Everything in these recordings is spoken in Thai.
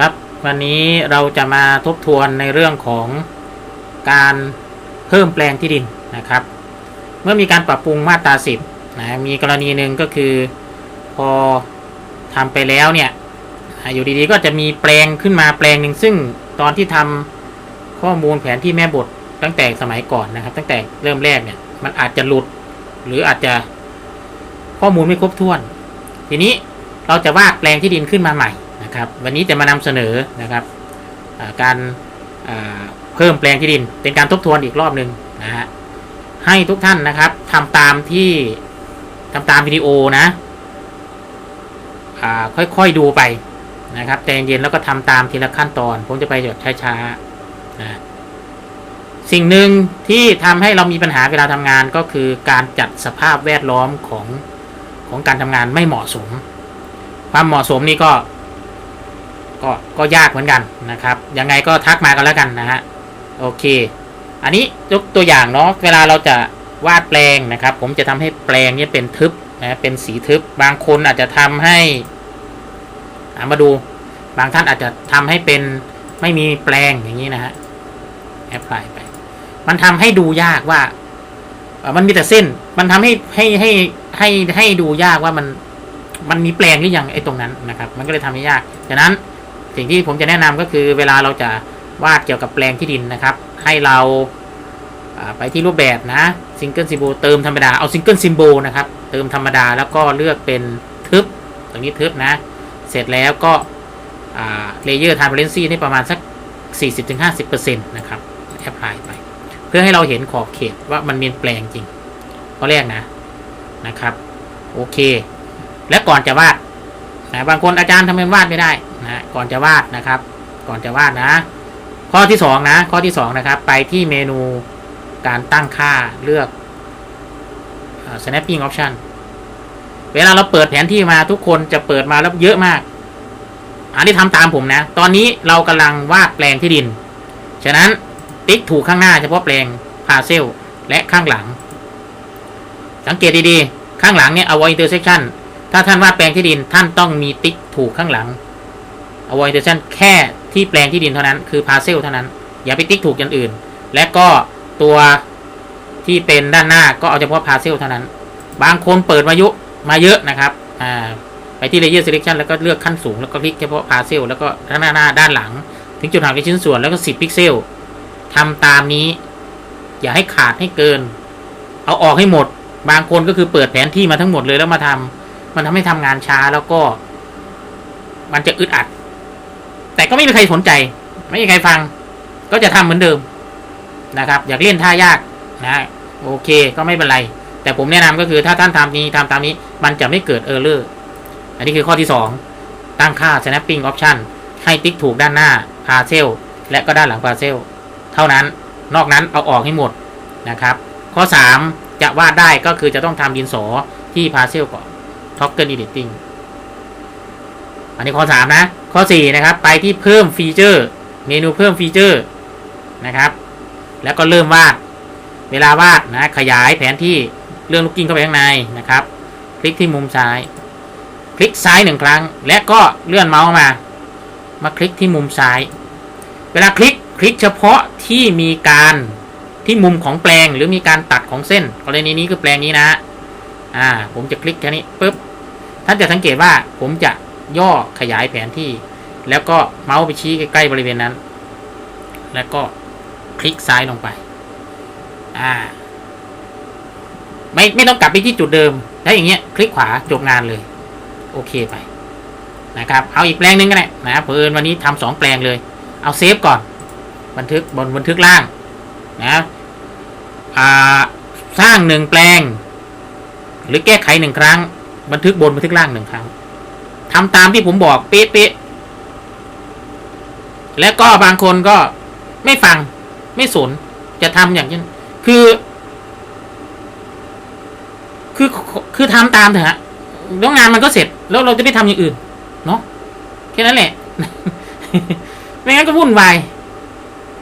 ครับ วันนี้เราจะมาทบทวนในเรื่องของการเพิ่มแปลงที่ดินนะครับ เมื่อมีการปรับปรุงมาตราสิบนะมีกรณีหนึ่งก็คือ พอทำไปแล้วเนี่ยอ่าอยู่ดีๆก็จะมีแปลงขึ้นมาแปลงหนึ่งซึ่งตอนที่ทำข้อมูลแผนที่แม่บทตั้งแต่สมัยก่อนนะครับ ตั้งแต่เริ่มแรกเนี่ยมันอาจจะหลุด หรืออาจจะข้อมูลไม่ครบถ้วน ทีนี้เราจะวาดแปลงที่ดินขึ้นมาใหม่ นะครับวันนี้จะมานำเสนอนะครับการเพิ่มแปลงที่ดิน เป็นการทบทวนอีกรอบหนึ่งนะฮะให้ทุกท่านนะครับทำตามที่ทำตามวิดีโอนะอค่อยๆดูไปนะครับใจเย็นแล้วก็ทำตามทีละขั้นตอน ผมจะไปแบบช้าๆนะสิ่งหนึ่งที่ทำให้เรามีปัญหาเวลาทำงานก็คือการจัดสภาพแวดล้อมของของการทำงานไม่เหมาะสม ความเหมาะสมนี่ก็ ก็ก็ยากเหมือนกันนะครับ ยังไงก็ทักมากันแล้วกันนะฮะโอเค อันนี้ยกตัวอย่างเนาะเวลาเราจะวาดแปลงนะครับ ผมจะทำให้แปลงนี้เป็นทึบนะเป็นสีทึบบางคนอาจจะทำให้มาดูบางท่านอาจจะทำให้เป็นไม่มีแปลงอย่างนี้นะฮะแอพพลายไป มันทำให้ดูยากว่ามันมีแต่เส้น มันทำให้ให้ให้ให้ให้ดูยากว่ามันมันมีแปลงหรือยังไอ้ตรงนั้นนะครับ มันก็เลยทำให้ยากฉะนั้น สิ่งที่ผมจะแนะนำก็คือเวลาเราจะวาดเกี่ยวกับแปลงที่ดินนะครับ ให้เราไปที่รูปแบบนะซิงเกิลซิมโบเติมธรรมดาเอาซิงเกิลซิมโบนะครับ เติมธรรมดาแล้วก็เลือกเป็นทึบตรงนี้ทึบนะ เสร็จแล้วก็เลเยอร์ทาร์เรนซีนี่ประมาณสัก 40-50%นะครับแอพพลายไป เพื่อให้เราเห็นขอบเขตว่ามันมีแปลงจริงข้อแรกนะนะครับ โอเค และก่อนจะวาดนะบางคนอาจารย์ทำไมวาดไม่ได้ นะก่อนจะวาดนะครับ ก่อนจะวาดนะ ข้อที่สองนะข้อที่สองนะครับ ไปที่เมนูการตั้งค่าเลือก snapping option เวลาเราเปิดแผนที่มาทุกคนจะเปิดมาแล้วเยอะมาก อันนี้ทำตามผมนะ ตอนนี้เรากำลังวาดแปลงที่ดิน ฉะนั้นติ๊กถูกข้างหน้าเฉพาะแปลงพาเซลและข้างหลัง สังเกตดีๆ ข้างหลังเนี่ย avoid intersection ถ้าท่านวาดแปลงที่ดินท่านต้องมีติ๊กถูกข้างหลัง avoid intention แค่ที่แปลงที่ดินเท่านั้นคือ parcel เท่านั้น อย่าไปติ๊กถูกอย่างอื่น และก็ตัวที่เป็นด้านหน้าก็เอาเฉพาะ parcel เท่านั้น บางคนเปิดมายุมาเยอะนะครับอ่าไปที่ layer selection แล้วก็เลือกขั้นสูงแล้วก็คลิกเฉพาะ parcel แล้วก็ด้านหน้าหน้าด้านหลัง ถึงจุดหักในชิ้นส่วนแล้วก็ 10 พิกเซลทำตามนี้ อย่าให้ขาดให้เกิน เอาออกให้หมด บางคนก็คือเปิดแผนที่มาทั้งหมดเลยแล้วมาทำมันทำให้ทำงานช้าแล้วก็ มันจะอึดอัด แต่ก็ไม่มีใครสนใจ ไม่มีใครฟัง ก็จะทำเหมือนเดิมนะครับ อยากเล่นท่ายากนะโอเคก็ไม่เป็นไร แต่ผมแนะนำก็คือถ้าท่านทำนี้ทำตามนี้มันจะไม่เกิดเออร์เลอร์อันนี้คือข้อที่สองตั้งค่า snapping option ให้ติ๊กถูกด้านหน้า parcel และก็ด้านหลัง parcel เท่านั้นนอกนั้นเอาออกให้หมดนะครับ ข้อ 3 จะวาดได้ก็คือจะต้องทำดินสอที่ parcel ก่อน toggle editing อันนี้ข้อ 3 นะ ข้อ 4 นะครับ ไปที่เพิ่มฟีเจอร์ เมนูเพิ่มฟีเจอร์นะครับ แล้วก็เริ่มวาด เวลาวาดนะขยายแผนที่เลื่อนลูกกิ้งเข้าไปข้างในนะครับ คลิกที่มุมซ้าย คลิกซ้ายหนึ่งครั้ง และก็เลื่อนเมาส์มา มาคลิกที่มุมซ้าย เวลาคลิกคลิกเฉพาะที่มีการที่มุมของแปลงหรือมีการตัดของเส้นกรณีนี้คือแปลงนี้นะอ่าผมจะคลิกแค่นี้ปุ๊บท่านจะสังเกตว่าผมจะ ย่อขยายแผนที่ แล้วก็เมาส์ไปชี้ใกล้ๆบริเวณนั้น แล้วก็คลิกซ้ายลงไป อ่า ไม่ไม่ต้องกลับไปที่จุดเดิม แล้วอย่างเงี้ย คลิกขวาจบงานเลย โอเคไป นะครับ เอาอีกแปลงหนึ่งก็ได้นะเพิ่อนวันนี้ทำสองแปลงเลย เอาเซฟก่อน บันทึกบนบันทึกล่าง นะอ่าสร้างหนึ่งแปลง หรือแก้ไขหนึ่งครั้ง บันทึกบนบันทึกล่างหนึ่งครั้ง ทำตามที่ผมบอกเป๊ะๆและก็บางคนก็ไม่ฟัง ไม่สน จะทำอย่างนี้คือ คือคือทำตามเถอะฮะแล้วงานมันก็เสร็จ แล้วเราจะไม่ทำอย่างอื่น เนาะแค่นั้นแหละ ไม่งั้นก็วุ่นวาย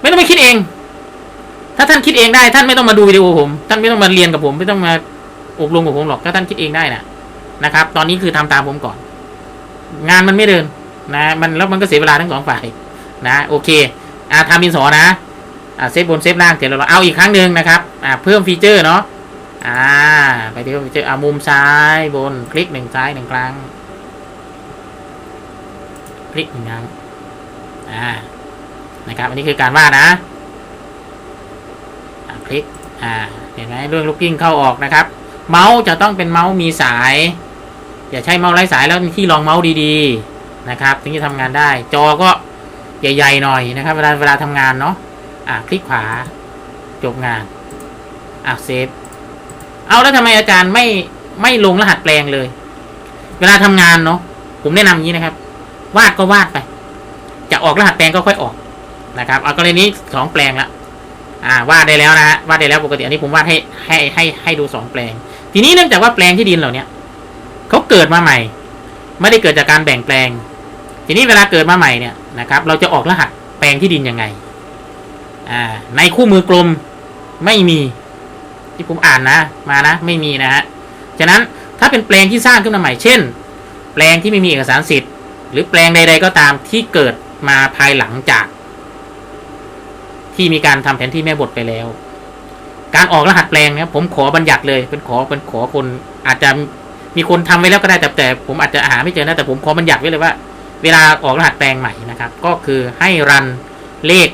ไม่ต้องไปคิดเอง ถ้าท่านคิดเองได้ ท่านไม่ต้องมาดูวิดีโอผม ท่านไม่ต้องมาเรียนกับผม ไม่ต้องมาอบรมกับผมหรอก ถ้าท่านคิดเองได้นะนะครับ ตอนนี้คือทำตามผมก่อน งานมันไม่เดินนะมันแล้วมันก็เสียเวลาทั้งสองฝ่ายนะโอเคอ่าทำดินสอนะอ่าเซฟบนเซฟล่างเสร็จแล้วเราเอาอีกครั้งหนึ่งนะครับอ่าเพิ่มฟีเจอร์เนาะอ่าไปที่เพิ่มฟีเจอร์อ่ามุมซ้ายบนคลิกหนึ่งซ้ายหนึ่งครั้งคลิกหนึ่งครั้งอ่านะครับอันนี้คือการวาดนะอ่าคลิกอ่าเห็นไหมเรื่องลูกกิ้งเข้าออกนะครับ เมาส์จะต้องเป็นเมาส์มีสาย อย่าใช้เมาส์ไร้สายแล้วมีที่รองเมาส์ดีๆนะครับ ถึงจะทำงานได้ จอก็ใหญ่ๆหน่อยนะครับ เวลาเวลาทำงานเนาะอะคลิกขวาจบงานอะเซฟเอาแล้วทำไมอาจารย์ไม่ไม่ลงรหัสแปลงเลย เวลาทำงานเนาะผมแนะนำอย่างนี้นะครับ วาดก็วาดไป จะออกรหัสแปลงก็ค่อยออกนะครับ เอากรณีนี้สองแปลงละอ่าวาดได้แล้วนะฮะวาดได้แล้วปกติอันนี้ผมวาดให้ให้ให้ให้ดูสองแปลง ทีนี้เนื่องจากว่าแปลงที่ดินเหล่าเนี้ย เขาเกิดมาใหม่ ไม่ได้เกิดจากการแบ่งแปลง ทีนี้เวลาเกิดมาใหม่เนี่ยนะครับ เราจะออกรหัสแปลงที่ดินยังไงอ่าในคู่มือกลมไม่มีที่ผมอ่านนะ มานะไม่มีนะฮะฉะนั้นถ้าเป็นแปลงที่สร้างขึ้นมาใหม่ เช่น แปลงที่ไม่มีเอกสารสิทธิ์ หรือแปลงใด ๆ ก็ตามที่เกิดมาภายหลังจาก ที่มีการทำแผนที่แม่บทไปแล้ว การออกรหัสแปลงเนี่ยผมขอบัญญัติเลยเป็นขอเป็นขอคนอาจจะ มีคนทำไว้แล้วก็ได้แต่แต่ผมอาจจะหาไม่เจอนะแต่ผมขอบัญญัติไว้เลยว่า เวลาออกรหัสแปลงใหม่นะครับ ก็คือให้รันเลข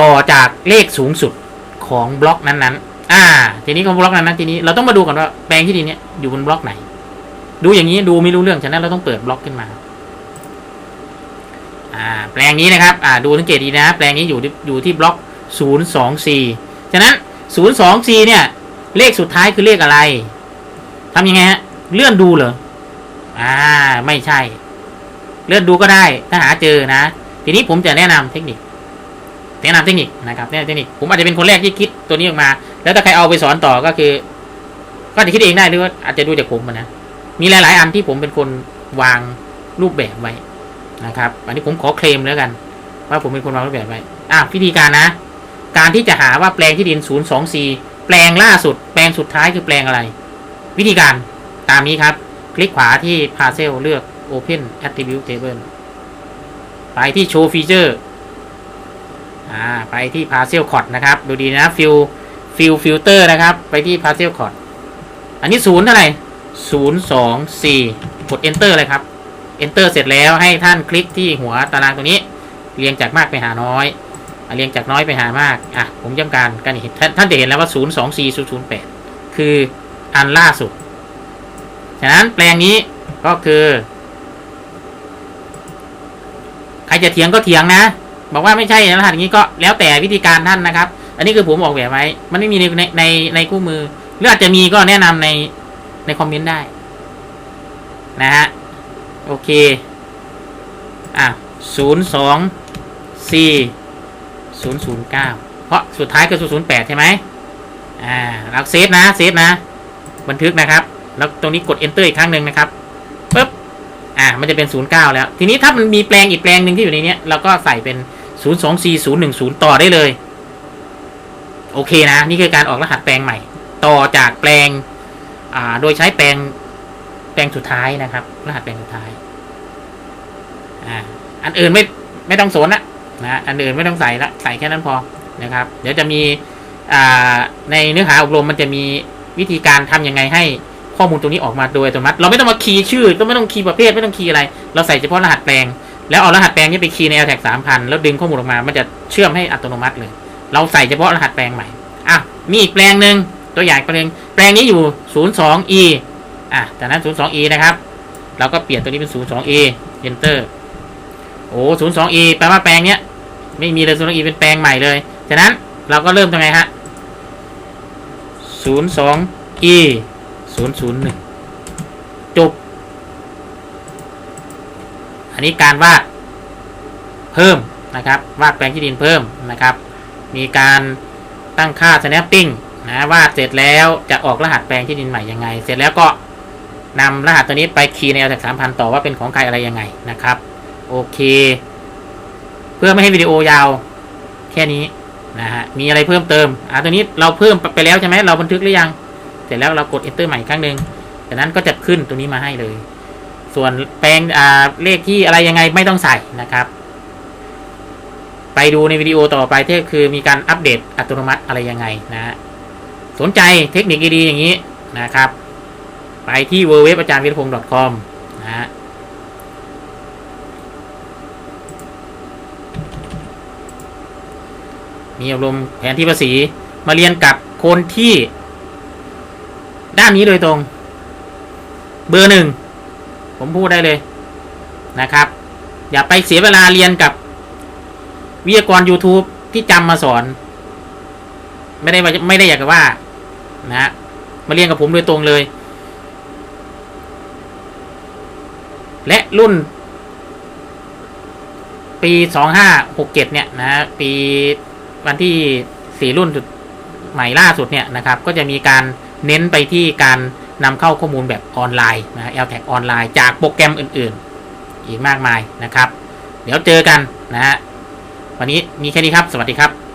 ต่อจากเลขสูงสุดของบล็อกนั้นๆ อ่า ทีนี้ของบล็อกนั้นๆทีนี้เราต้องมาดูก่อนว่าแปลงที่ดินเนี้ยอยู่บนบล็อกไหน ดูอย่างนี้ดูไม่รู้เรื่องฉะนั้นเราต้องเปิดบล็อกขึ้นมา อ่า แปลงนี้นะครับ อ่า ดูสังเกตดีนะ แปลงนี้อยู่ที่อยู่ที่บล็อก 024 ฉะนั้น 024 เนี่ย เลขสุดท้ายคือเลขอะไร ทำยังไงฮะ เลื่อนดูเหรอ อ่า ไม่ใช่ เลื่อนดูก็ได้ ถ้าหาเจอนะ ทีนี้ผมจะแนะนำเทคนิค แนะนำเทคนิคนะครับแนะนำเทคนิค ผมอาจจะเป็นคนแรกที่คิดตัวนี้ออกมา แล้วถ้าใครเอาไปสอนต่อก็คือ ก็จะคิดเองได้หรือว่าอาจจะดูจากผมนะ มีหลาย ๆ อันที่ผมเป็นคนวางรูปแบบไว้นะครับ อันนี้ผมขอเคลมแล้วกัน ว่าผมเป็นคนวางรูปแบบไว้ อะวิธีการนะ การที่จะหาว่าแปลงที่ดิน 024 แปลงล่าสุด แปลงสุดท้ายคือแปลงอะไร วิธีการตามนี้ครับ คลิกขวาที่ Parcel เลือก Open Attribute Table ไปที่ Show Feature อ่าไปที่ Parcel c o d นะครับ ดูดีนะ Fill Fill Filter นะครับ ไปที่ Parcel c o d อันนี้ศูนย์เท่าไหร่ศูนย์สองสี่กด Enter เลยครับ Enter เสร็จแล้วให้ท่านคลิกที่หัวตารางตรงนี้ เรียงจากมากไปหาน้อยเรียงจากน้อยไปหามาก อะ ผมย้ำการกันเห็นท่านท่านจะเห็นแล้วว่า 0 2 4 0 0 8 คือ อันล่าสุด ฉะนั้นแปลงนี้ก็คือ ใครจะเถียงก็เถียงนะ บอกว่าไม่ใช่รหัสนี้ก็แล้วแต่วิธีการท่านนะครับ อันนี้คือผมออกแบบไว้ มันไม่มีในในในในคู่มือ หรืออาจจะมีก็แนะนำในในคอมเมนต์ได้ นะฮะ โอเค อะศูนย์สองสี่ศูนย์ศูนย์เก้าเพราะสุดท้ายคือศูนย์ศูนย์แปดใช่ไหมอ่าเราเซฟนะ เซฟนะ บันทึกนะครับ แล้วตรงนี้กด enter อีกครั้งหนึ่งนะครับปุ๊บอ่ามันจะเป็นศูนแล้ว ทีนี้ถ้ามันมีแปลงอีกแปลงหนึ่งที่อยู่ในนี้เราก็ใส่เป็นศูนย์สองสี่ศูนย์หนึ่งศูนย์ต่อได้เลย โอเคนะ นี่คือการออกรหัสแปลงใหม่ ต่อจากแปลงอ่าโดยใช้แปลงแปลงสุดท้ายนะครับ รหัสแปลงสุดท้ายอ่าอันอื่นไม่ไม่ต้องสนละนะอันอื่นไม่ต้องใส่ละใส่แค่นั้นพอนะครับ เดี๋ยวจะมีอ่าในเนื้อหาอบรมมันจะมี วิธีการทำยังไงให้ข้อมูลตรงนี้ออกมาโดยอัตโนมัติ เราไม่ต้องมาคีย์ชื่อต้องไม่ต้องคีย์ประเภทไม่ต้องคีย์อะไร เราใส่เฉพาะรหัสแปลง แล้วเอารหัสแปลงนี้ไปคีย์ใน LTAG 3,000 แล้วดึงข้อมูลออกมา มันจะเชื่อมให้อัตโนมัติเลย เราใส่เฉพาะรหัสแปลงใหม่อะมีอีกแปลงหนึ่งตัวอย่างแปลงแปลงนี้อยู่ 02e อะจากนั้น 02e นะครับ เราก็เปลี่ยนตัวนี้เป็น 02e enter โอ้ 02e แปลว่าแปลงเนี้ยไม่มีเลย 02e เป็นแปลงใหม่เลยฉะนั้นเราก็เริ่มทำไงฮะ 02e 001จบ อันนี้การวาดเพิ่มนะครับ วาดแปลงที่ดินเพิ่มนะครับ มีการตั้งค่า snapping นะวาดเสร็จแล้วจะออกรหัสแปลงที่ดินใหม่ยังไง เสร็จแล้วก็นำรหัสตัวนี้ไปคีย์ใน LTAG 3,000ต่อว่าเป็นของใครอะไรยังไงนะครับ โอเค เพื่อไม่ให้วิดีโอยาว แค่นี้ นะฮะมีอะไรเพิ่มเติมอ่าตัวนี้เราเพิ่มไปแล้วใช่ไหมเราบันทึกหรือยัง เสร็จแล้วเรากด enter ใหม่อีกครั้งหนึ่งจากนั้นก็จะขึ้นตัวนี้มาให้เลย ส่วนแปลงอ่าเลขที่อะไรยังไงไม่ต้องใส่นะครับ ไปดูในวิดีโอต่อไปที่คือมีการอัปเดตอัตโนมัติอะไรยังไงนะฮะสนใจเทคนิคดีๆอย่างนี้นะครับ ไปที่ w w w อาจารย์วิรพงศ์ .com นะฮะ มีอบรมแผนที่ภาษีมาเรียนกับคนที่ ด้านนี้โดยตรง เบอร์หนึ่ง ผมพูดได้เลยนะครับ อย่าไปเสียเวลาเรียนกับวิทยากร YouTube ที่จำมาสอน ไม่ได้ไม่ได้อยากว่า นะฮะมาเรียนกับผมโดยตรงเลย และรุ่น ปีสองห้าหกเจ็ดเนี่ยนะ ปี วันที่สี่รุ่นใหม่ล่าสุดเนี่ยนะครับ ก็จะมีการเน้นไปที่การนำเข้าข้อมูลแบบออนไลน์นะ l t a g ออนไลน์จากโปรแกรมอื่น ๆ อีกมากมายนะครับ เดี๋ยวเจอกันนะฮะวันนี้มีแค่นี้ครับ สวัสดีครับ